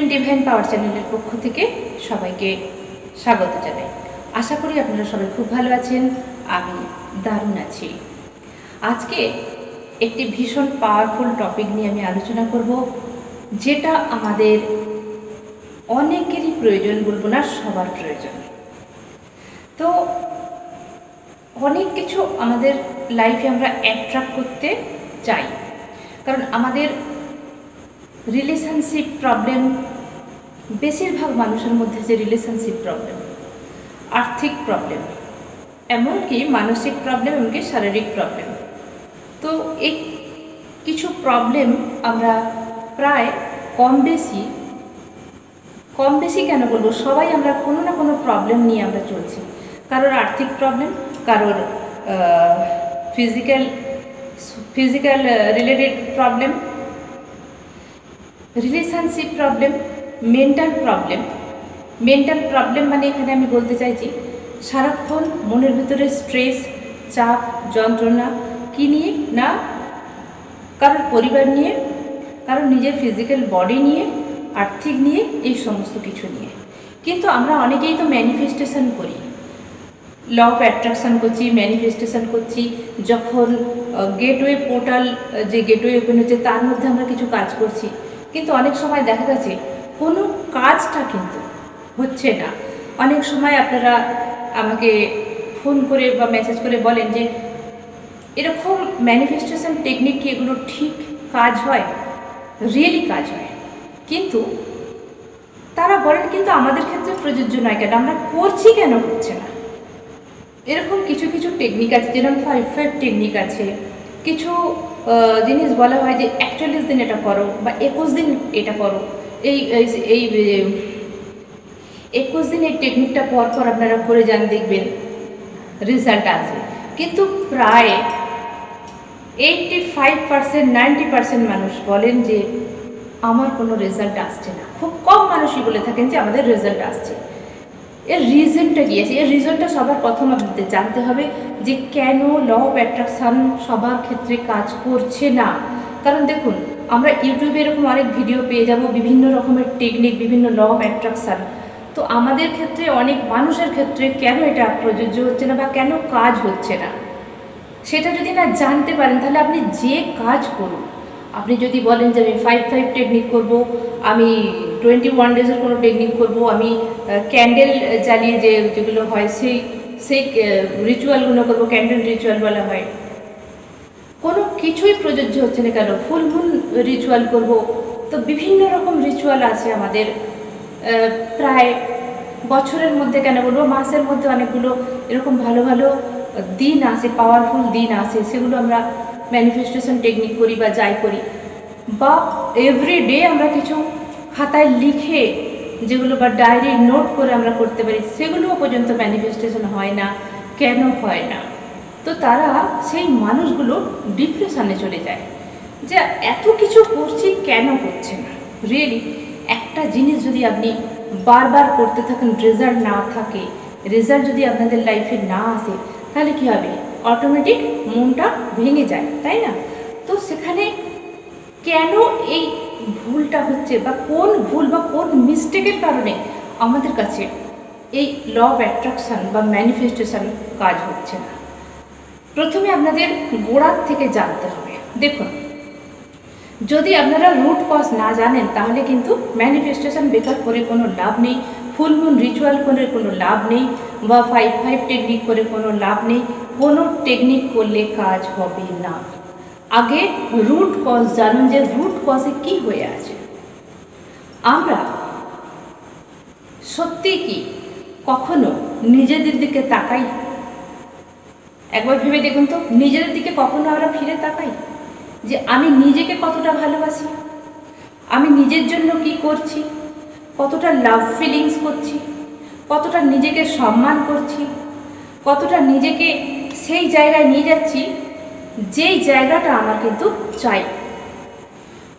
Supreme divine পাওয়ার চ্যানেলের পক্ষ থেকে সবাইকে স্বাগত জানাই। আশা করি আপনারা সবাই খুব ভালো আছেন, আমি দারুণ আছি। আজকে একটি ভীষণ পাওয়ারফুল টপিক নিয়ে আমি আলোচনা করব, যেটা আমাদের অনেকেরই প্রয়োজন বলব না, সবার প্রয়োজন। তো অনেক কিছু আমাদের লাইফে আমরা অ্যাট্রাক্ট করতে চাই। কারণ আমাদের রিলেশনশিপ প্রবলেম বেশিরভাগ মানুষের মধ্যে যে রিলেশনশিপ প্রবলেম আর্থিক প্রবলেম এমনকি মানসিক প্রবলেম এমনকি শারীরিক প্রবলেম তো এই কিছু প্রবলেম আমরা প্রায় কম বেশি কম বেশি কেন বলব? সবাই আমরা কোনো না কোনো প্রবলেম নিয়ে আমরা চলছি। কারোর আর্থিক প্রবলেম কারোর physical physical related problem relationship problem mental problem mental problem মানে এখানে আমি বলতে চাইছি, সারাক্ষণ মনের ভিতরে স্ট্রেস চাপ, যন্ত্রণা কী নিয়ে না কারোর পরিবার নিয়ে, কারোর নিজের ফিজিক্যাল বডি নিয়ে, আর্থিক নিয়ে, এই সমস্ত কিছু নিয়ে। কিন্তু আমরা অনেকেই তো ম্যানিফেস্টেশন করি। ল অফ অ্যাট্রাকশান করছি ম্যানিফেস্টেশন করছি, যখন গেটওয়ে পোর্টাল যে গেটওয়ে ওপেন হচ্ছে, তার মধ্যে আমরা কিছু কাজ করছি। কিন্তু অনেক সময় দেখা গেছে কোনো কাজটা কিন্তু হচ্ছে না। অনেক সময় আপনারা আমাকে ফোন করে বা মেসেজ করে বলেন যে, এরকম ম্যানিফেস্টেশন টেকনিক কি এগুলো ঠিক কাজ হয়? রিয়েলি কাজ হয়। কিন্তু তারা বলেন কিন্তু আমাদের ক্ষেত্রে প্রযোজ্য নয় কেন? আমরা করছি কেন হচ্ছে না? এরকম কিছু কিছু টেকনিক আছে, যেরকম ফাইভ ফাইভ টেকনিক আছে। কিছু জিনিস বলা হয় যে একচল্লিশ দিন এটা করো বা একুশ দিন এটা করো। এই, এই- একুশ দিন এই টেকনিকটা পর পর আপনারা করে যান, দেখবেন রেজাল্ট আসবে। কিন্তু প্রায় eighty five percent ninety percent মানুষ বলেন যে, আমার কোনো রেজাল্ট আসছে না। খুব কম মানুষই বলে থাকেন যে, আমাদের রেজাল্ট আসছে। এর রিজনটা কি আছে? এর রিজনটা সবার প্রথম আপনাদের জানতে হবে যে, কেন ল অফ অ্যাট্রাকশান সবার ক্ষেত্রে কাজ করছে না? কারণ দেখুন আমরা ইউটিউবে এরকম অনেক ভিডিও পেয়ে যাব, বিভিন্ন রকমের টেকনিক বিভিন্ন ল অফ অ্যাট্রাকশান তো আমাদের ক্ষেত্রে, অনেক মানুষের ক্ষেত্রে কেন এটা প্রযোজ্য হচ্ছে না বা কেন কাজ হচ্ছে না? সেটা যদি না জানতে পারেন, তাহলে আপনি যে কাজ করুন। আপনি যদি বলেন যে আমি ফাইভ ফাইভ টেকনিক করব, আমি টোয়েন্টি ওয়ান ডেজের কোনো টেকনিক করব, আমি ক্যান্ডেল জ্বালিয়ে যে যেগুলো হয়, সেই সেই রিচুয়ালগুলো করব ক্যান্ডেল রিচুয়াল বলা হয়। কোনো কিছুই প্রযোজ্য হচ্ছে না কেন? ফুল রিচুয়াল করব। তো বিভিন্ন রকম রিচুয়াল আছে আমাদের। প্রায় বছরের মধ্যে কেন বলব? মাসের মধ্যে অনেকগুলো এরকম ভালো ভালো দিন আসে পাওয়ারফুল দিন আসে। সেগুলো আমরা ম্যানিফেস্টেশন টেকনিক করি বা যাই করি। বা এভরি ডে আমরা কিছু খাতায় লিখে যেগুলো বা ডায়েরি নোট করে আমরা করতে পারি, সেগুলোও পর্যন্ত ম্যানিফেস্টেশন হয় না। কেন হয় না? তো তারা সেই মানুষগুলো ডিপ্রেশনে চলে যায়। যে এত কিছু করছি কেন করছে না? রিয়েলি একটা জিনিস যদি আপনি বারবার করতে থাকেন রেজাল্ট না থাকে রেজাল্ট যদি আপনাদের লাইফে না আসে, তাহলে কী হবে? অটোমেটিক মনটা ভেঙে যায়, তাই না? তো সেখানে কেন এই ভুলটা হচ্ছে বা কোন ভুল বা কোন মিস্টেকের কারণে আমাদের কাছে এই ল অফ অ্যাট্রাকশান বা ম্যানিফেস্টেশন কাজ হচ্ছে না? প্রথমে আপনাদের গোড়ার থেকে জানতে হবে। দেখুন, যদি আপনারা রুট কজ না জানেন, তাহলে কিন্তু ম্যানিফেস্টেশন বেকার করে কোনো লাভ নেই ফুল মুন রিচুয়াল করে কোনো লাভ নেই, বা ফাইভ ফাইভ টেকনিক করে কোনো লাভ নেই, কোনো টেকনিক করলে কাজ হবে না। আগে রুট কজ জানুন যে রুট কজে কি হয়ে আছে। আমরা সত্যি কি কখনো নিজেদের দিকে তাকাই একবার ভেবে দেখুন তো, নিজেদের দিকে কখনো আমরা ফিরে তাকাই? যে আমি নিজেকে কতটা ভালোবাসি? আমি নিজের জন্য কি করছি? কতটা লাভ ফিলিংস করছি? কতটা নিজেকে সম্মান করছি? কতটা নিজেকে সেই জায়গায় নিয়ে যাচ্ছি, যেই জায়গাটা আমার কিন্তু চাই।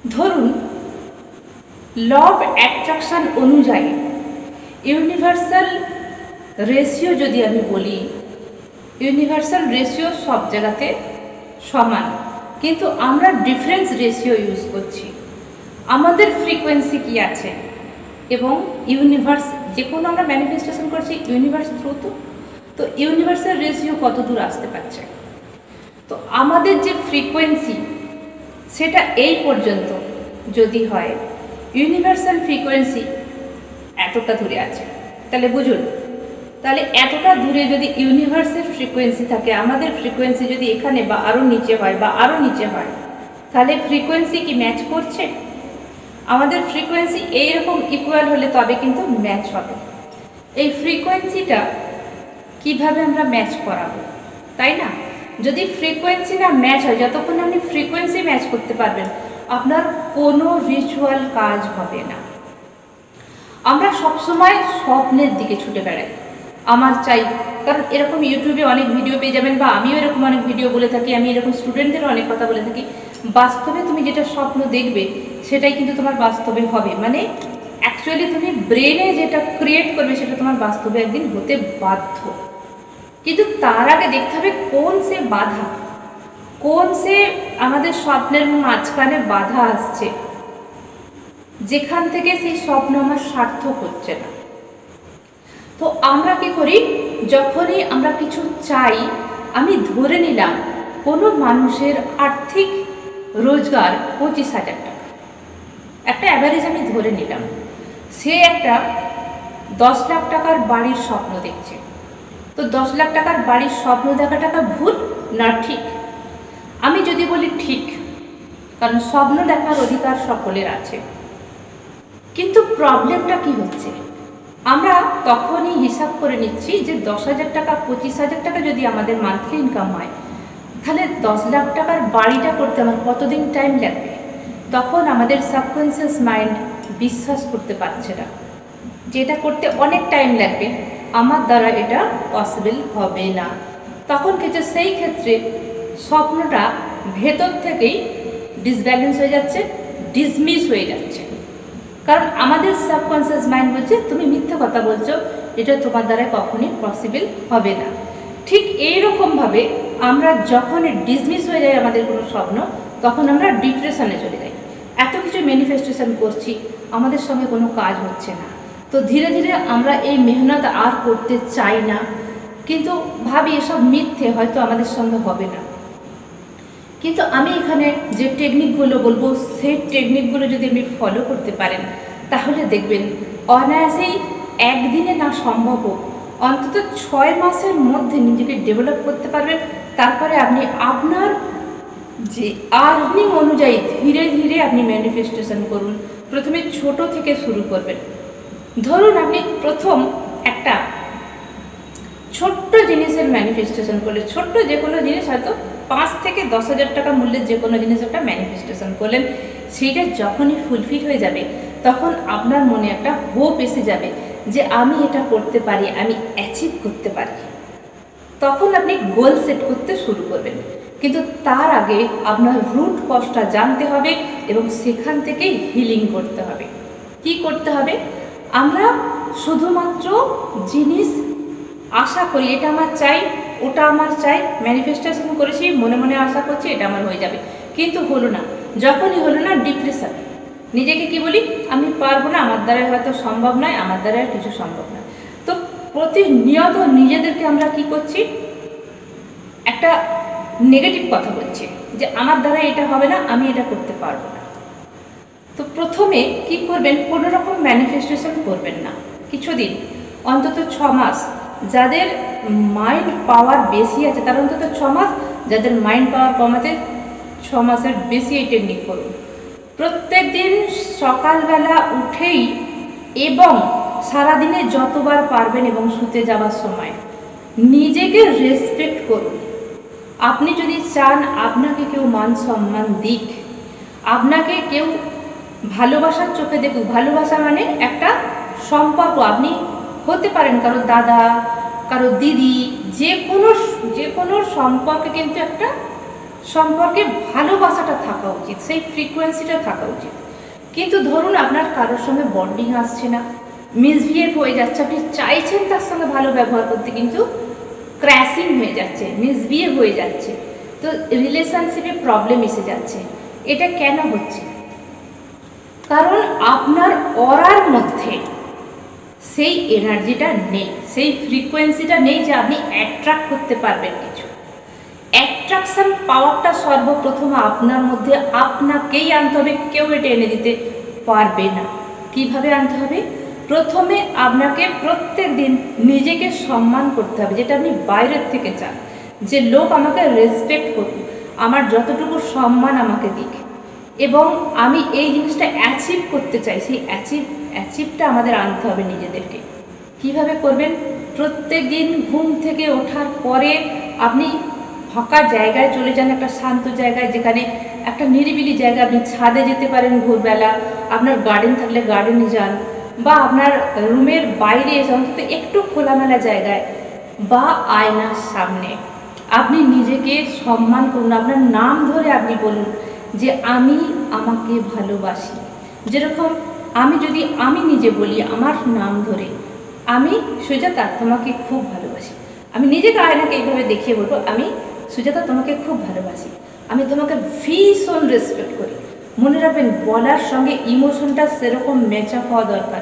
ধরুন ল অফ অ্যাট্রাকশান অনুযায়ী ইউনিভার্সাল রেশিও যদি আমি বলি ইউনিভার্সাল রেশিও সব জায়গাতে সমান। কিন্তু আমরা ডিফারেন্স রেশিও ইউজ করছি। আমাদের ফ্রিকোয়েন্সি কি আছে? এবং ইউনিভার্স যে কোনো আমরা ম্যানিফেস্টেশন করছি ইউনিভার্স থ্রু তো? তো ইউনিভার্সাল রেশিও কত দূর আসতে পারছে? তো আমাদের যে ফ্রিকোয়েন্সি সেটা এই পর্যন্ত যদি হয় ইউনিভার্সাল ফ্রিকোয়েন্সি এতটা দূরে আছে। তাহলে বুঝুন তাহলে এতটা দূরে যদি ইউনিভার্সের ফ্রিকোয়েন্সি থাকে, আমাদের ফ্রিকোয়েন্সি যদি এখানে বা আরও নিচে হয় বা আরও নিচে হয়, তাহলে ফ্রিকোয়েন্সি কি ম্যাচ করছে? আমাদের ফ্রিকোয়েন্সি এইরকম ইকুয়াল হলে তবে কিন্তু ম্যাচ হবে। এই ফ্রিকোয়েন্সিটা কীভাবে আমরা ম্যাচ করাবো, তাই না? যদি ফ্রিকোয়েন্সি না ম্যাচ হয়, যতক্ষণ আপনি ফ্রিকোয়েন্সি ম্যাচ করতে পারবেন, আপনার কোনো রিচুয়াল কাজ হবে না। আমরা সবসময় স্বপ্নের দিকে ছুটে বেড়াই। আমার চাই। কারণ এরকম ইউটিউবে অনেক ভিডিও পেয়ে যাবেন বা আমিও এরকম অনেক ভিডিও বলে থাকি, আমি এরকম স্টুডেন্টদেরও অনেক কথা বলে থাকি। বাস্তবে তুমি যেটা স্বপ্ন দেখবে, সেটাই কিন্তু তোমার বাস্তবে হবে। মানে অ্যাকচুয়ালি তুমি ব্রেনে যেটা ক্রিয়েট করবে, সেটা তোমার বাস্তবে একদিন হতে বাধ্য। কিন্তু তার আগে দেখতে হবে কোন সে বাধা, কোন সে আমাদের স্বপ্নের মাঝখানে বাধা আসছে। যেখান থেকে সেই স্বপ্ন আমার সার্থক হচ্ছে না। তো আমরা কি করি? যখনই আমরা কিছু চাই, আমি ধরে নিলাম কোনো মানুষের আর্থিক রোজগার পঁচিশ হাজার টাকা। একটা অ্যাভারেজ আমি ধরে নিলাম। সে একটা দশ লাখ টাকার বাড়ির স্বপ্ন দেখছে। তো দশ লাখ টাকার বাড়ির স্বপ্ন দেখা টাকা ভুল? না, ঠিক। আমি যদি বলি ঠিক, কারণ স্বপ্ন দেখার অধিকার সকলের আছে। কিন্তু প্রবলেমটা কি হচ্ছে? আমরা তখনই হিসাব করে নিচ্ছি যে দশ হাজার টাকা, পঁচিশ হাজার টাকা যদি আমাদের মান্থলি ইনকাম হয়, তাহলে দশ লাখ টাকার বাড়িটা করতে আমার কতদিন টাইম লাগবে? তখন আমাদের সাবকনসিয়াস মাইন্ড বিশ্বাস করতে পারছে না। যেটা করতে অনেক টাইম লাগবে, আমার দ্বারা এটা পসিবল হবে না। তখন কিছু সেই ক্ষেত্রে স্বপ্নটা ভেতর থেকেই ডিসব্যালেন্স হয়ে যাচ্ছে ডিসমিস হয়ে যাচ্ছে। কারণ আমাদের সাবকনসিয়াস মাইন্ড বলছে, তুমি মিথ্যা কথা বলছো, এটা তোমার দ্বারা কখনই পসিবল হবে না। ঠিক এইরকমভাবে আমরা যখন ডিসমিস হয়ে যায় আমাদের কোনো স্বপ্ন, তখন আমরা ডিপ্রেশনে চলে যাই। এত কিছু ম্যানিফেস্টেশন করছি, আমাদের সঙ্গে কোনো কাজ হচ্ছে না। তো ধীরে ধীরে আমরা এই মেহনত আর করতে চাই না, কিন্তু ভাবি এসব মিথ্যে হয়তো আমাদের সঙ্গে হবে না। কিন্তু আমি এখানে যে টেকনিকগুলো বলব, সেই টেকনিকগুলো যদি আপনি ফলো করতে পারেন, তাহলে দেখবেন অনায়াসেই একদিনে না সম্ভব অন্তত ছয় মাসের মধ্যে নিজেকে ডেভেলপ করতে পারবেন। তারপরে আপনি আপনার যে আর্নিং অনুযায়ী ধীরে ধীরে আপনি ম্যানিফেস্টেশন করুন। প্রথমে ছোট থেকে শুরু করবেন। ধরুন আপনি প্রথম একটা ছোট্ট জিনিসের ম্যানিফেস্টেশন করলে ছোট্ট যে কোনো জিনিস হয়তো পাঁচ থেকে দশ হাজার টাকা মূল্যের যে কোনো জিনিস একটা ম্যানিফেস্টেশন করলেন। সেইটা যখনই ফুলফিল হয়ে যাবে, তখন আপনার মনে একটা হোপ এসে যাবে যে আমি এটা করতে পারি, আমি অ্যাচিভ করতে পারি। তখন আপনি গোল সেট করতে শুরু করবেন। কিন্তু তার আগে আপনার রুট কজটা জানতে হবে এবং সেখান থেকেই হিলিং করতে হবে। কি করতে হবে? আমরা শুধুমাত্র জিনিস আশা করি, এটা আমার চাই ওটা আমার চাই ম্যানিফেস্টেশন করেছি, মনে মনে আশা করছি এটা আমার হয়ে যাবে। কিন্তু হলো না, যখনই হলো না ডিপ্রেশন নিজেকে কি বলি? আমি পারব না, আমার দ্বারা হয়তো সম্ভব নয়, আমার দ্বারা কিছু সম্ভব নয়। তো প্রতিনিয়ত নিজেদেরকে আমরা কি করছি? একটা নেগেটিভ কথা বলছি, যে আমার দ্বারা এটা হবে না, আমি এটা করতে পারব না। তো প্রথমে কি করবেন? কোনো রকম ম্যানিফেস্টেশন করবেন না। কিছুদিন, অন্তত ছ মাস, যাদের মাইন্ড পাওয়ার বেশি আছে, তারা অন্তত ছ মাস, যাদের মাইন্ড পাওয়ার কম আছে, ছ মাসের বেশি এই টেকনিক করুন। প্রত্যেক দিন সকালবেলা উঠেই এবং সারাদিনে যতবার পারবেন এবং শুতে যাওয়ার সময় নিজেকে রেসপেক্ট করুন। আপনি যদি চান আপনাকে কেউ মান সম্মান দিক, আপনাকে কেউ ভালোবাসার চোখে দেখুক, ভালোবাসা মানে একটা সম্পর্ক। আপনি হতে পারেন কারও দাদা কারও দিদি, যে কোনো যে কোনো সম্পর্কে কিন্তু একটা সম্পর্কে ভালোবাসাটা থাকা উচিত, সেই ফ্রিকোয়েন্সিটা থাকা উচিত। কিন্তু ধরুন আপনার কারোর সঙ্গে বন্ডিং আসছে না মিসবিহেভ হয়ে যাচ্ছে, আপনি চাইছেন তার সঙ্গে ভালো ব্যবহার করতে, কিন্তু ক্র্যাশিং হয়ে যাচ্ছে মিসবিহেভ হয়ে যাচ্ছে, তো রিলেশনশিপে প্রবলেম এসে যাচ্ছে, এটা কেন হচ্ছে? কারণ আপনার অরার মধ্যে সেই এনার্জিটা নেই, সেই ফ্রিকোয়েন্সিটা নেই যে আপনি অ্যাট্রাক্ট করতে পারবেন কিছু। অ্যাট্রাকশন পাওয়ারটা সর্বপ্রথম আপনার মধ্যে আপনাকেই আনতে হবে, কেউ এটা এনে দিতে পারবে না। কীভাবে আনতে হবে? প্রথমে আপনাকে প্রত্যেক দিন নিজেকে সম্মান করতে হবে, যেটা আপনি বাইরের থেকে চান। যে লোক আমাকে রেসপেক্ট করুক, আমার যতটুকু সম্মান আমাকে দিক। এবং আমি এই জিনিসটা অ্যাচিভ করতে চাই, সেই অ্যাচিভ অ্যাচিভটা আমাদের আনতে হবে নিজেদেরকে। কীভাবে করবেন? প্রত্যেক দিন ঘুম থেকে ওঠার পরে আপনি ফাঁকা জায়গায় চলে যান, একটা শান্ত জায়গায়, যেখানে একটা নিরিবিলি জায়গা। আপনি ছাদে যেতে পারেন ভোরবেলা, আপনার গার্ডেন থাকলে গার্ডেনে যান, বা আপনার রুমের বাইরে অন্তত একটু খোলামেলা জায়গায়, বা আয়নার সামনে। আপনি নিজেকে সম্মান করুন, আপনার নাম ধরে আপনি বলুন যে, আমি আমাকে ভালোবাসি। যেরকম আমি যদি আমি নিজে বলি আমার নাম ধরে, আমি সুজাতা তোমাকে খুব ভালোবাসি। আমি নিজেকে আয়নাকে এইভাবে দেখিয়ে বলব, আমি সুজাতা তোমাকে খুব ভালোবাসি। আমি তোমাকে ভীষণ রেসপেক্ট করি। মনে রাখবেন, বলার সঙ্গে ইমোশনটা সেরকম ম্যাচ আপ হওয়া দরকার।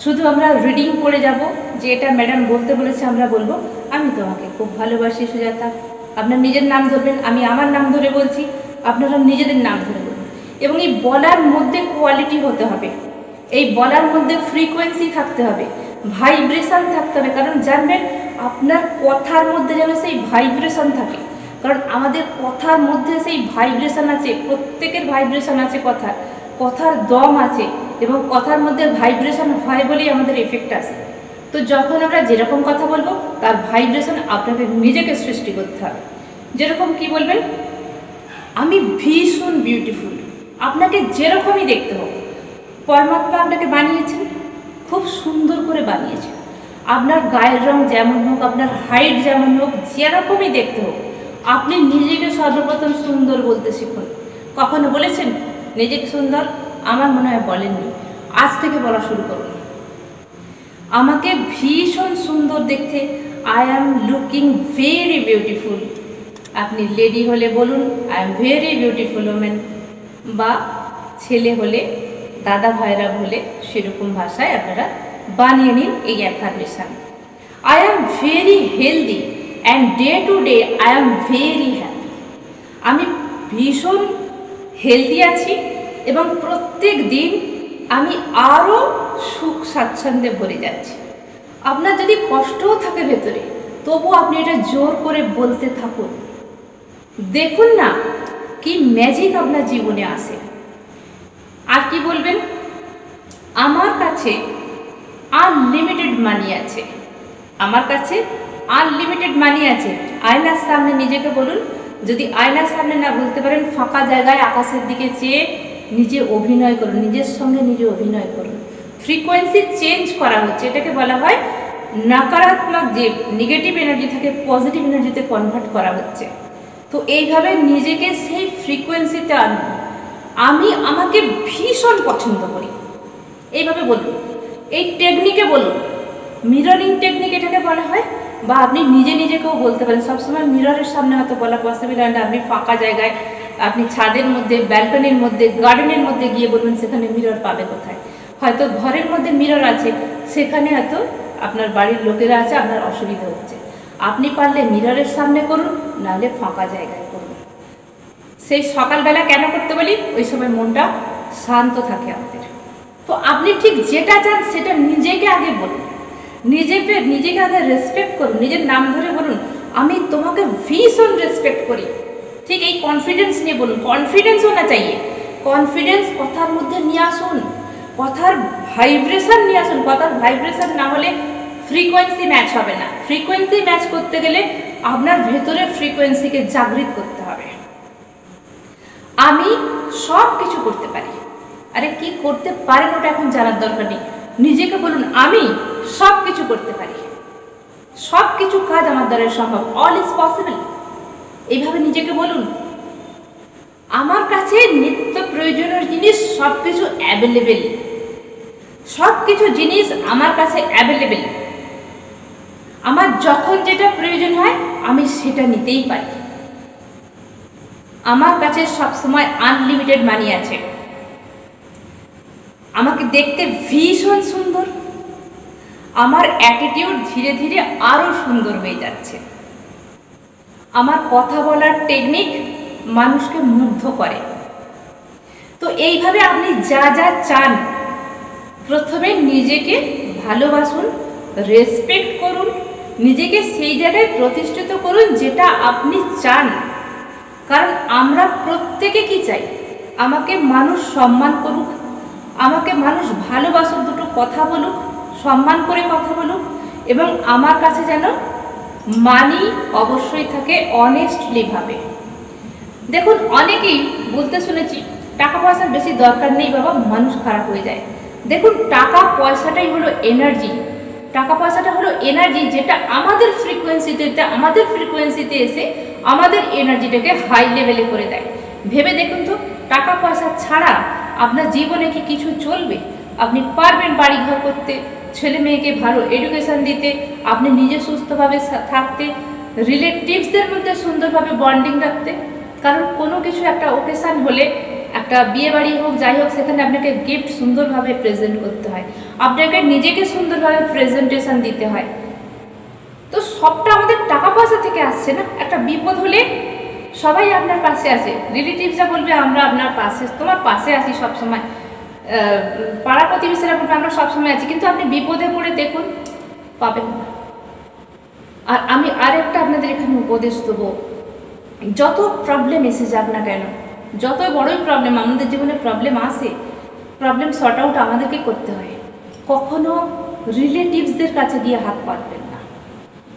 শুধু আমরা রিডিং করে যাব, যে এটা ম্যাডাম বলতে বলেছে, আমরা বলব, আমি তোমাকে খুব ভালোবাসি সুজাতা। আপনার নিজের নাম ধরবেন, আমি আমার নাম ধরে বলছি আপনারা নিজেদের নাম ধরে বলবেন এবং এই বলার মধ্যে কোয়ালিটি হতে হবে। এই বলার মধ্যে ফ্রিকোয়েন্সি থাকতে হবে ভাইব্রেশন থাকতে হবে। কারণ জানবেন আপনার কথার মধ্যে যেন সেই ভাইব্রেশন থাকে। কারণ আমাদের কথার মধ্যে সেই ভাইব্রেশন আছে, প্রত্যেকের ভাইব্রেশন আছে কথার কথার দম আছে এবং কথার মধ্যে ভাইব্রেশন হয় বলেই আমাদের এফেক্ট আসে। তো যখন আমরা যেরকম কথা বলব, তার ভাইব্রেশন আপনাকে নিজেকে সৃষ্টি করতে হবে। যেরকম কি বলবেন? আমি ভীষণ বিউটিফুল আপনাকে যেরকমই দেখতে হবে পরমাত্মা আপনাকে বানিয়েছেন খুব সুন্দর করে বানিয়েছেন আপনার গায়ের রং যেমন হোক, আপনার হাইট যেমন হোক, যেরকমই দেখতে হোক, আপনি নিজেকে সর্বপ্রথম সুন্দর বলতে শিখুন। কখনো বলেছেন, নিজেকে সুন্দর? আমার মনে হয় বলেননি। আজ থেকে বলা শুরু করুন। আমাকে ভীষণ সুন্দর দেখতে I am looking very beautiful আপনি লেডি হলে বলুন I am very beautiful women বা ছেলে হলে দাদা ভাইরা বলে সেরকম ভাষায় আপনারা বানিয়ে নিন এই affirmation I am very healthy and day to day I am very happy আমি ভীষণ হেলদি আছি এবং প্রত্যেক দিন আমি আরও সুখ স্বাচ্ছন্দ্যে ভরে যাচ্ছি। আপনার যদি কষ্টও থাকে ভেতরে, তবু আপনি এটা জোর করে বলতে থাকুন। দেখুন না কি ম্যাজিক আপনার জীবনে আসে। আর কি বলবেন? আমার কাছে আনলিমিটেড মানি আছে। আমার কাছে আনলিমিটেড মানি আছে। আয়নার সামনে নিজেকে বলুন, যদি আয়নার সামনে না বলতে পারেন, ফাঁকা জায়গায় আকাশের দিকে চেয়ে নিজে অভিনয় করুন, নিজের সঙ্গে নিজে অভিনয় করুন। ফ্রিকোয়েন্সি চেঞ্জ করা হচ্ছে। এটাকে বলা হয় নাকারাত্মক যে নেগেটিভ এনার্জি থাকে পজিটিভ এনার্জিতে কনভার্ট করা হচ্ছে। তো এইভাবে নিজেকে সেই ফ্রিকোয়েন্সিতে আনব আমি আমাকে ভীষণ পছন্দ করি। এইভাবে বলুন। এই টেকনিকে বলুন। মিররিং টেকনিক এটাকে বলা হয় বা আপনি নিজে নিজেকেও বলতে পারেন। সবসময় মিররের সামনে হয়তো বলা পসিবল হয় না আপনি ফাঁকা জায়গায়, আপনি ছাদের মধ্যে ব্যালকনির মধ্যে গার্ডেনের মধ্যে গিয়ে বলবেন, সেখানে মিরর পাবে কোথায়? হয়তো ঘরের মধ্যে মিরর আছে, সেখানে হয়তো আপনার বাড়ির লোকেরা আছে, আপনার অসুবিধা হচ্ছে। আপনি পারলে মিররের সামনে করুন, নাহলে ফাঁকা জায়গায়। সেই সকালবেলা কেন করতে বলি? ওই সময় মনটা শান্ত থাকে আমাদের। তো আপনি ঠিক যেটা চান সেটা নিজেকে আগে বলুন। নিজেকে নিজেকে আগে রেসপেক্ট করুন। নিজের নাম ধরে বলুন, আমি তোমাকে ভীষণ রেসপেক্ট করি। ঠিক এই কনফিডেন্স নিয়ে বলুন। কনফিডেন্স হোনা চাইয়ে। কনফিডেন্স কথার মধ্যে নিয়ে আসুন। কথার ভাইব্রেশন নিয়ে আসুন। কথার ভাইব্রেশন না হলে ফ্রিকোয়েন্সি ম্যাচ হবে না। ফ্রিকোয়েন্সি ম্যাচ করতে গেলে আপনার ভেতরে ফ্রিকোয়েন্সিকে জাগৃত করতে আমি সব কিছু করতে পারি। আরে কি করতে পারেন ওটা এখন জানার দরকার নেই। নিজেকে বলুন, আমি সব কিছু করতে পারি। সব কিছু কাজ আমার দ্বারা সম্ভব। অল ইজ পসিবল এইভাবে নিজেকে বলুন। আমার কাছে নিত্য প্রয়োজনীয় জিনিস সব কিছু অ্যাভেলেবেল সব কিছু জিনিস আমার কাছে অ্যাভেলেবেল আমার যখন যেটা প্রয়োজন হয়, আমি সেটা নিতেই পারি। আমার কাছে সবসময় আনলিমিটেড মানি আছে। আমাকে দেখতে ভীষণ সুন্দর। আমার অ্যাটিটিউড ধীরে ধীরে আরও সুন্দর হয়ে যাচ্ছে। আমার কথা বলার টেকনিক মানুষকে মুগ্ধ করে। তো এইভাবে আপনি যা যা চান, প্রথমে নিজেকে ভালোবাসুন রেসপেক্ট করুন, নিজেকে সেই জায়গায় প্রতিষ্ঠিত করুন যেটা আপনি চান। কারণ আমরা প্রত্যেকে কি চাই? আমাকে মানুষ সম্মান করুক, আমাকে মানুষ ভালোবাসুক দুটো কথা বলুক, সম্মান করে কথা বলুক, এবং আমার কাছে যেন মানি অবশ্যই থাকে অনেস্টলিভাবে দেখুন, অনেকেই বলতে শুনেছি, টাকা পয়সার বেশি দরকার নেই বাবা, মানুষ খারাপ হয়ে যায়। দেখুন, টাকা পয়সাটাই হলো এনার্জি টাকা পয়সাটা হলো এনার্জি যেটা আমাদের ফ্রিকোয়েন্সিতে আমাদের ফ্রিকোয়েন্সিতে এসে আমাদের এনার্জিটাকে হাই লেভেলে করে দেয়। ভেবে দেখুন তো, টাকা পয়সা ছাড়া আপনার জীবনে কি কিছু চলবে? আপনি পারবেন বাড়ি ঘর করতে, ছেলে মেয়েকে ভালো এডুকেশন দিতে, আপনি নিজে সুস্থভাবে থাকতে রিলেটিভসদের মধ্যে সুন্দরভাবে বন্ডিং রাখতে। কারণ কোনো কিছু একটা ওকেশান হলে, একটা বিয়ে বাড়ি হোক, যাই হোক, সেখানে আপনাকে গিফট সুন্দরভাবে প্রেজেন্ট করতে হয়। আপনাকে নিজেকে সুন্দরভাবে প্রেজেন্টেশন দিতে হয়। তো সবটা আমাদের টাকা পয়সা থেকে আসছে না? একটা বিপদ হলে সবাই আপনার পাশে আসে রিলেটিভসরা বলবে, আমরা আপনার পাশে, তোমার পাশে আছি সবসময়। পাড়া প্রতিবেশীরা বলবে, আমরা সবসময় আছি। কিন্তু আপনি বিপদে পড়ে দেখুন, পাবেন না। আর আমি আরেকটা আপনাদের এখানে উপদেশ দেবো। যত প্রবলেম এসে যাক না কেন যত বড়ই প্রবলেম আমাদের জীবনে প্রবলেম আসে প্রবলেম সর্ট আউট আমাদেরকে করতে হয়। কখনো রিলেটিভসদের কাছে গিয়ে হাত পাতবেন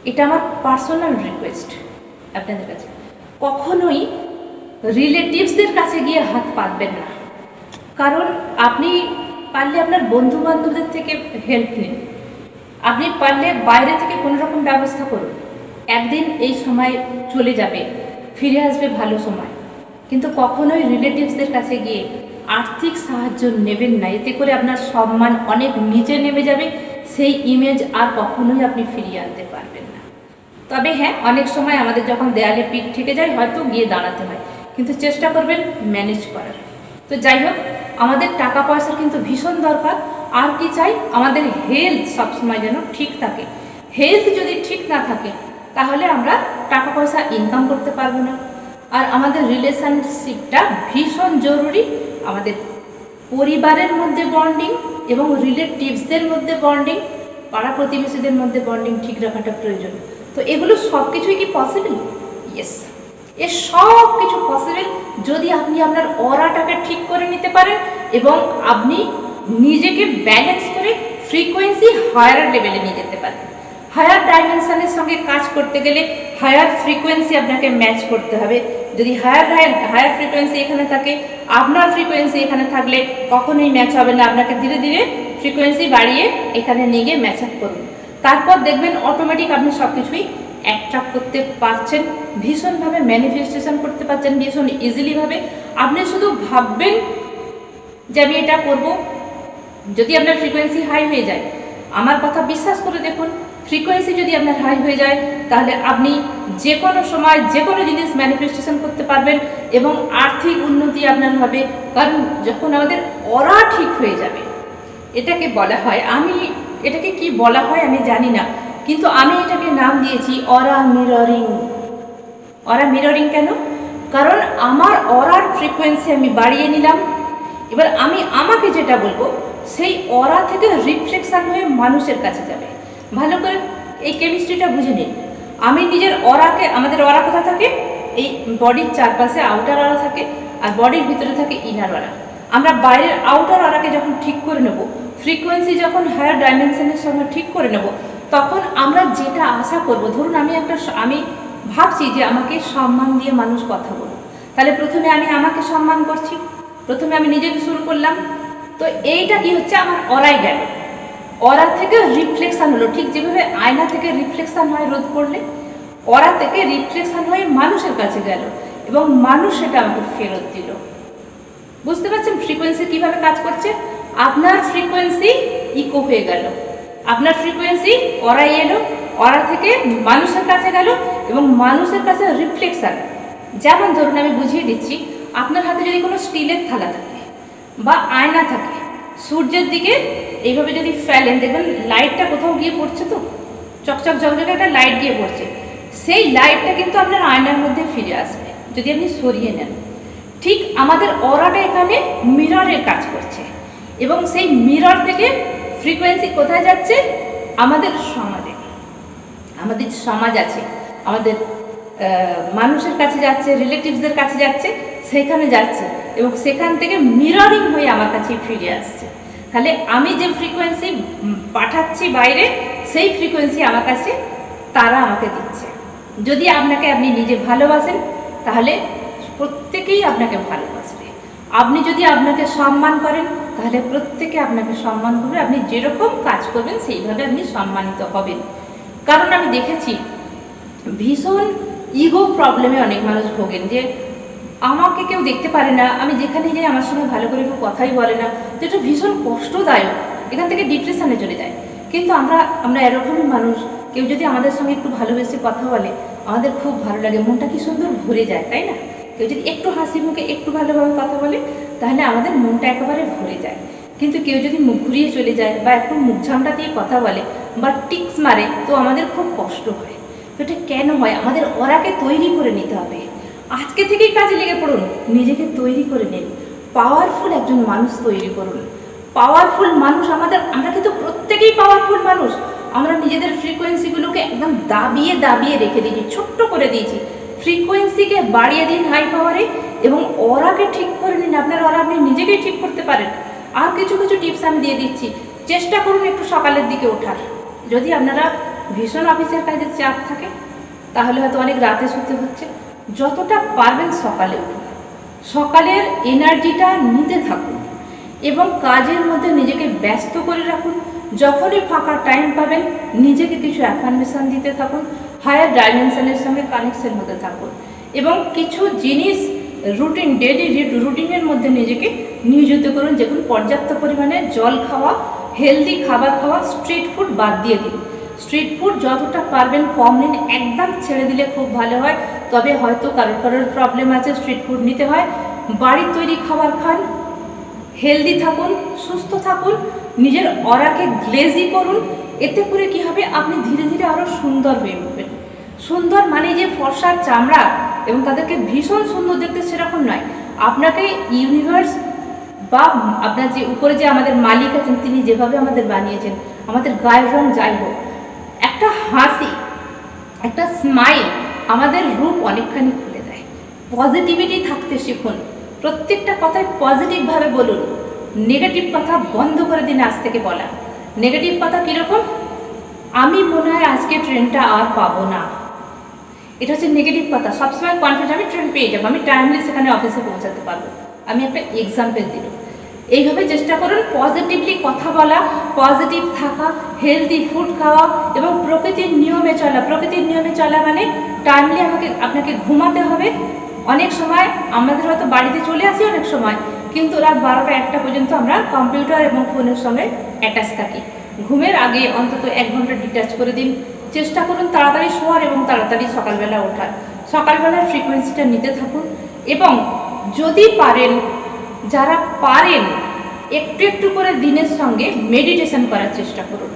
এটা আমার পার্সোনাল রিকোয়েস্ট আপনাদের কাছে। কখনোই রিলেটিভসদের কাছে গিয়ে হাত পাতবেন না। কারণ আপনি পারলে আপনার বন্ধু বান্ধবদের থেকে হেল্প নিন। আপনি পারলে বাইরে থেকে কোনো রকম ব্যবস্থা করুন। একদিন এই সময় চলে যাবে, ফিরে আসবে ভালো সময়। কিন্তু কখনোই রিলেটিভসদের কাছে গিয়ে আর্থিক সাহায্য নেবেন না। এতে করে আপনার সম্মান অনেক নিচে নেমে যাবে। সেই ইমেজ আর কখনোই আপনি ফিরিয়ে আনতে পারবেন তবে হ্যাঁ অনেক সময় আমাদের যখন দেয়ালে পিঠ থেকে যায়, হয়তো গিয়ে দাঁড়াতে হয়। কিন্তু চেষ্টা করবেন ম্যানেজ করার। তো যাই হোক, আমাদের টাকা পয়সার কিন্তু ভীষণ দরকার। আর কি চাই? আমাদের হেলথ সবসময় যেন ঠিক থাকে। হেলথ যদি ঠিক না থাকে, তাহলে আমরা টাকা পয়সা ইনকাম করতে পারব না। আর আমাদের রিলেশনশিপটা ভীষণ জরুরি। আমাদের পরিবারের মধ্যে বন্ডিং এবং রিলেটিভসদের মধ্যে বন্ডিং পাড়া প্রতিবেশীদের মধ্যে বন্ডিং ঠিক রাখাটা প্রয়োজন। তো এগুলো সব কিছুই কি পসিবল ইয়েস এ সব কিছু পসিবল যদি আপনি আপনার অরাটাকে ঠিক করে নিতে পারেন এবং আপনি নিজেকে ব্যালেন্স করে ফ্রিকোয়েন্সি হায়ার লেভেলে নিয়ে যেতে পারেন। হায়ার ডাইমেনশনের সঙ্গে কাজ করতে গেলে হায়ার ফ্রিকোয়েন্সি আপনাকে ম্যাচ করতে হবে। যদি হায়ার হায়ার ফ্রিকোয়েন্সি এখানে থাকে, আপনার ফ্রিকোয়েন্সি এখানে থাকলে কখনোই ম্যাচ হবে না। আপনাকে ধীরে ধীরে ফ্রিকোয়েন্সি বাড়িয়ে এখানে নিয়ে গিয়ে ম্যাচ আপ করুন। তারপর দেখবেন অটোমেটিক আপনি সব কিছুই অ্যাট্রাক্ট করতে পারছেন, ভীষণভাবে ম্যানিফেস্টেশন করতে পারছেন, ভীষণ ইজিলিভাবে আপনি শুধু ভাববেন যে আমি এটা করব। যদি আপনার ফ্রিকোয়েন্সি হাই হয়ে যায়, আমার কথা বিশ্বাস করে দেখুন ফ্রিকোয়েন্সি যদি আপনার হাই হয়ে যায়, তাহলে আপনি যে কোনো সময় যে কোনো জিনিস ম্যানিফেস্টেশন করতে পারবেন এবং আর্থিক উন্নতি আপনার হবে। কারণ যখন আমাদের অরা ঠিক হয়ে যাবে, এটাকে বলা হয় আমি এটাকে কি বলা হয় আমি জানি না, কিন্তু আমি এটাকে নাম দিয়েছি অরা মিররিং। অরা মিররিং কেন? কারণ আমার অরার ফ্রিকোয়েন্সি আমি বাড়িয়ে নিলাম। এবার আমি আমাকে যেটা বলব, সেই অরা থেকে রিফ্লেকশন হয়ে মানুষের কাছে যাবে। ভালো করে এই কেমিস্ট্রিটা বুঝে নিন। আমি নিজের অরাকে, আমাদের অরা কোথা থাকে? এই বডির চারপাশে আউটার অরা থাকে, আর বডির ভিতরে থাকে ইনার অরা। আমরা বাইরের আউটার অরাকে যখন ঠিক করে নেব ফ্রিকোয়েন্সি যখন হায়ার ডাইমেনশনের সঙ্গে ঠিক করে নেব, তখন আমরা যেটা আশা করব, ধরুন আমি একটা আমি ভাবছি যে আমাকে সম্মান দিয়ে মানুষ কথা বলবে তাহলে প্রথমে আমি আমাকে সম্মান করছি, প্রথমে আমি নিজেকে শুরু করলাম। তো এইটা কি হচ্ছে? আমার অরাই গেল। অরা থেকে রিফ্লেকশান হলো। ঠিক যেভাবে আয়না থেকে রিফ্লেকশান হয় রোদ পড়লে অরা থেকে রিফ্লেকশন হয়ে মানুষের কাছে গেল এবং মানুষ সেটা আমাকে ফেরত দিল। বুঝতে পারছেন ফ্রিকোয়েন্সি কীভাবে কাজ করছে? আপনার ফ্রিকোয়েন্সি ইকো হয়ে গেল। আপনার ফ্রিকোয়েন্সি অরাই এলো অরা থেকে মানুষের কাছে গেল এবং মানুষের কাছে রিফ্লেকশন যেমন ধরুন আমি বুঝিয়ে দিচ্ছি, আপনার হাতে যদি কোনো স্টিলের থালা থাকে বা আয়না থাকে, সূর্যের দিকে এইভাবে যদি ফেলেন, দেখবেন লাইটটা কোথাও গিয়ে পড়ছে তো, চকচক ঝকঝকে একটা লাইট গিয়ে পড়ছে। সেই লাইটটা কিন্তু আপনার আয়নার মধ্যে ফিরে আসবে, যদি আপনি সরিয়ে নেন। ঠিক আমাদের অরাটা এখানে মিররের কাজ করছে। এবং সেই মিরর থেকে ফ্রিকোয়েন্সি কোথায় যাচ্ছে? আমাদের সমাজে। আমাদের সমাজ আছে। আমাদের মানুষের কাছে যাচ্ছে রিলেটিভসদের কাছে যাচ্ছে, সেখানে যাচ্ছে এবং সেখান থেকে মিররিং হয়ে আমার কাছে ফিরে আসছে। তাহলে আমি যে ফ্রিকোয়েন্সি পাঠাচ্ছি বাইরে, সেই ফ্রিকোয়েন্সি আমার কাছে তারা আমাকে দিচ্ছে। যদি আপনাকে আপনি নিজে ভালোবাসেন, তাহলে প্রত্যেকেই আপনাকে ভালোবাসবে। আপনি যদি আপনাকে সম্মান করেন, তাহলে প্রত্যেকে আপনাকে সম্মান করবে। আপনি যেরকম কাজ করবেন, সেইভাবে আপনি সম্মানিত হবেন। কারণ আমি দেখেছি, ভীষণ ইগো প্রবলেমে অনেক মানুষ ভোগেন যে, আমাকে কেউ দেখতে পারে না। আমি যেখানে যাই, আমার সঙ্গে ভালো করে কেউ কথাই বলে না। যেটা ভীষণ কষ্টদায়ক। এখান থেকে ডিপ্রেশনে চলে যায়। কিন্তু আমরা আমরা এরকমই মানুষ। কেউ যদি আমাদের সঙ্গে একটু ভালোবেসে কথা বলে, আমাদের খুব ভালো লাগে। মনটা কি সুন্দর ভরে যায়, তাই না? কেউ যদি একটু হাসি মুখে একটু ভালোভাবে কথা বলে, তাহলে আমাদের মনটা একেবারে ভরে যায়। কিন্তু কেউ যদি মুখ ঘুরিয়ে চলে যায় বা একটু মুখ ঝামটা দিয়ে কথা বলে বা টিক্স মারে, তো আমাদের খুব কষ্ট হয়। তো এটা কেন হয়? আমাদের ওরাকে তৈরি করে নিতে হবে। আজকে থেকেই কাজে লেগে পড়ুন। নিজেকে তৈরি করে নিন। পাওয়ারফুল একজন মানুষ তৈরি করুন। পাওয়ারফুল মানুষ আমাদের, আমরা কিন্তু প্রত্যেকেই পাওয়ারফুল মানুষ। আমরা নিজেদের ফ্রিকোয়েন্সিগুলোকে একদম দাবিয়ে দাবিয়ে রেখে দিয়েছি, ছোট্ট করে দিয়েছি। ফ্রিকোয়েন্সিকে বাড়িয়ে দিন হাই পাওয়ারে এবং ওরাকে ঠিক করে নিন। আপনার ওরা আপনি নিজেকেই ঠিক করতে পারেন। আর কিছু কিছু টিপস আমি দিয়ে দিচ্ছি। চেষ্টা করুন একটু সকালের দিকে ওঠার। যদি আপনারা ভীষণ অফিসের কাজের চাপ থাকে, তাহলে হয়তো অনেক রাতে শুতে হচ্ছে। যতটা পারবেন সকালে উঠুন। সকালের এনার্জিটা নিতে থাকুন। এবং কাজের মধ্যে নিজেকে ব্যস্ত করে রাখুন। যখনই ফাঁকা টাইম পাবেন, নিজেকে কিছু অ্যাফার্মেশন দিতে থাকুন হায়ার ডাইমেনশনের সঙ্গে কানেকশন হতে থাকুন এবং কিছু জিনিস রুটিন ডেলি রুটিনের মধ্যে নিজেকে নিয়োজিত করুন। যেমন পর্যাপ্ত পরিমাণে জল খাওয়া হেলদি খাবার খাওয়া স্ট্রিট ফুড বাদ দিয়ে দিন। স্ট্রিট ফুড যতটা পারবেন কম নিন। একদম ছেড়ে দিলে খুব ভালো হয়। তবে হয়তো কারোর কারোর প্রবলেম আছে স্ট্রিট ফুড নিতে হয়। বাড়ির তৈরি খাবার খান হেলদি থাকুন, সুস্থ থাকুন, নিজের অরাকে গ্লেজি করুন, এতে করে কি হবে? আপনি ধীরে ধীরে আরও সুন্দর হয়ে উঠবেন। সুন্দর মানে যে ফর্সার চামড়া এবং তাদেরকে ভীষণ সুন্দর দেখতে সেরকম নয়। আপনাকে ইউনিভার্স বা আপনার যে উপরে যে আমাদের মালিক আছেন, তিনি যেভাবে আমাদের বানিয়েছেন, আমাদের গায়ের রং যাই হোক, একটা হাসি, একটা স্মাইল আমাদের রূপ অনেকখানি খুলে দেয়। পজিটিভিটি থাকতে শিখুন। প্রত্যেকটা কথায় পজিটিভভাবে বলুন। নেগেটিভ কথা বন্ধ করে দিন আজ থেকে বলা। নেগেটিভ কথা কীরকম আমি মনে হয় আজকে ট্রেনটা আর পাবো না। এটা হচ্ছে নেগেটিভ কথা। সবসময় কনফিডেন্ট আমি ট্রেন পেয়ে যাব। আমি টাইমলি সেখানে অফিসে পৌঁছাতে পারব। আমি একটা এক্সাম্পল দিলাম। এইভাবে চেষ্টা করুন পজিটিভলি কথা বলা পজিটিভ থাকা হেলদি ফুড খাওয়া এবং প্রকৃতির নিয়মে চলা। প্রকৃতির নিয়মে চলা মানে টাইমলি আমাকে, আপনাকে ঘুমাতে হবে। অনেক সময় আমাদের হয়তো বাড়িতে চলে আসি অনেক সময়, কিন্তু রাত বারোটা একটা পর্যন্ত আমরা কম্পিউটার এবং ফোনের সঙ্গে অ্যাটাচ থাকি। ঘুমের আগে অন্তত এক ঘণ্টা ডিটাচ করে দিন। চেষ্টা করুন তাড়াতাড়ি শোয়ার এবং তাড়াতাড়ি সকালবেলা ওঠার। সকালবেলার ফ্রিকোয়েন্সিটা নিতে থাকুন এবং যদি পারেন, যারা পারেন, একটু একটু করে দিনের সঙ্গে মেডিটেশন করার চেষ্টা করুন।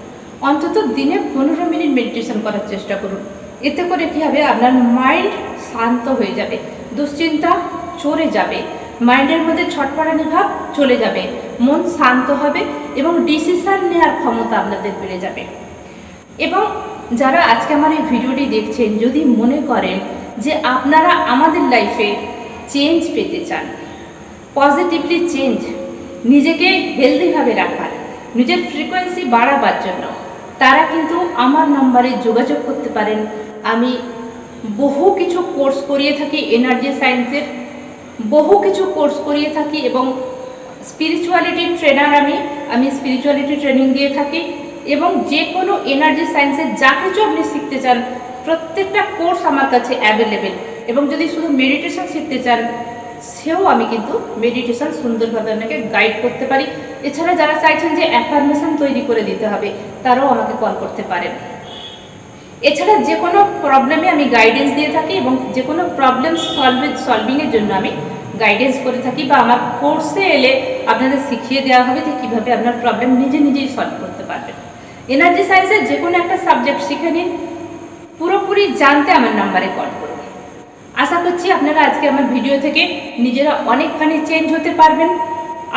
অন্তত দিনে পনেরো মিনিট মেডিটেশন করার চেষ্টা করুন। এতে করে কী হবে? আপনার মাইন্ড শান্ত হয়ে যাবে। দুশ্চিন্তা চলে যাবে। মাইন্ডের মধ্যে ছটপটানি ভাব চলে যাবে। মন শান্ত হবে এবং ডিসিশান নেওয়ার ক্ষমতা আপনাদের বেড়ে যাবে। এবং যারা আজকে আমার এই ভিডিওটি দেখছেন, যদি মনে করেন যে আপনারা আমাদের লাইফে চেঞ্জ পেতে চান পজিটিভলি চেঞ্জ নিজেকে হেলদিভাবে রাখার, নিজের ফ্রিকোয়েন্সি বাড়াবার জন্য, তারা কিন্তু আমার নম্বরে যোগাযোগ করতে পারেন। আমি বহু কিছু কোর্স করিয়ে থাকি এনার্জি সায়েন্সের বহু কিছু কোর্স করিয়ে থাকি এবং স্পিরিচুয়ালিটি ট্রেনার আমি। আমি স্পিরিচুয়ালিটি ট্রেনিং দিয়ে থাকি এবং যে কোনো এনার্জি সায়েন্সের যা কিছু আপনি শিখতে চান, প্রত্যেকটা কোর্স আমার কাছে অ্যাভেলেবেল এবং যদি শুধু মেডিটেশন শিখতে চান, সেও আমি কিন্তু মেডিটেশন সুন্দরভাবে আপনাকে গাইড করতে পারি। এছাড়া যারা চাইছেন যে অ্যাফার্মেশন তৈরি করে দিতে হবে, তারাও আমাকে কল করতে পারেন। এছাড়া যে কোনো প্রবলেমে আমি গাইডেন্স দিয়ে থাকি এবং যে কোনো প্রবলেম সলভ সলভিংয়ের জন্য আমি গাইডেন্স করে থাকি বা আমার কোর্সে এলে আপনাদের শিখিয়ে দেওয়া হবে যে কীভাবে আপনার প্রবলেম নিজে নিজেই সলভ করতে পারবেন। এনার্জি সায়েন্সের যে কোনো একটা সাবজেক্ট শিখে নিন, পুরোপুরি জানতে আমার নাম্বারে কল করুন। আশা করছি আপনারা আজকে আমার ভিডিও থেকে নিজেরা অনেকখানি চেঞ্জ হতে পারবেন।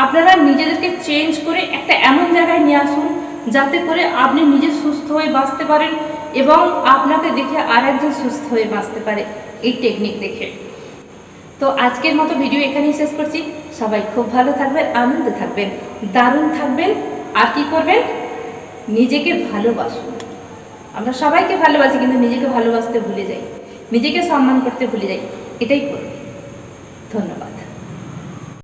আপনারা নিজেদেরকে চেঞ্জ করে একটা এমন জায়গায় নিয়ে আসুন, যাতে করে আপনি নিজে সুস্থ হয়ে বাঁচতে পারেন। এবং আপনাকে দেখে আর একজন সুস্থ হয়ে বাঁচতে পারে এই টেকনিক দেখে। তো আজকের মতো ভিডিও এখানেই শেষ করছি। সবাই খুব ভালো থাকবেন, আনন্দে থাকবেন, দারুণ থাকবেন। আর কি করবেন? নিজেকে ভালোবাসুন। আমরা সবাইকে ভালোবাসি কিন্তু নিজেকে ভালোবাসতে ভুলে যাই। নিজেকে সম্মান করতে ভুলে যাই। এটাই করবে ধন্যবাদ।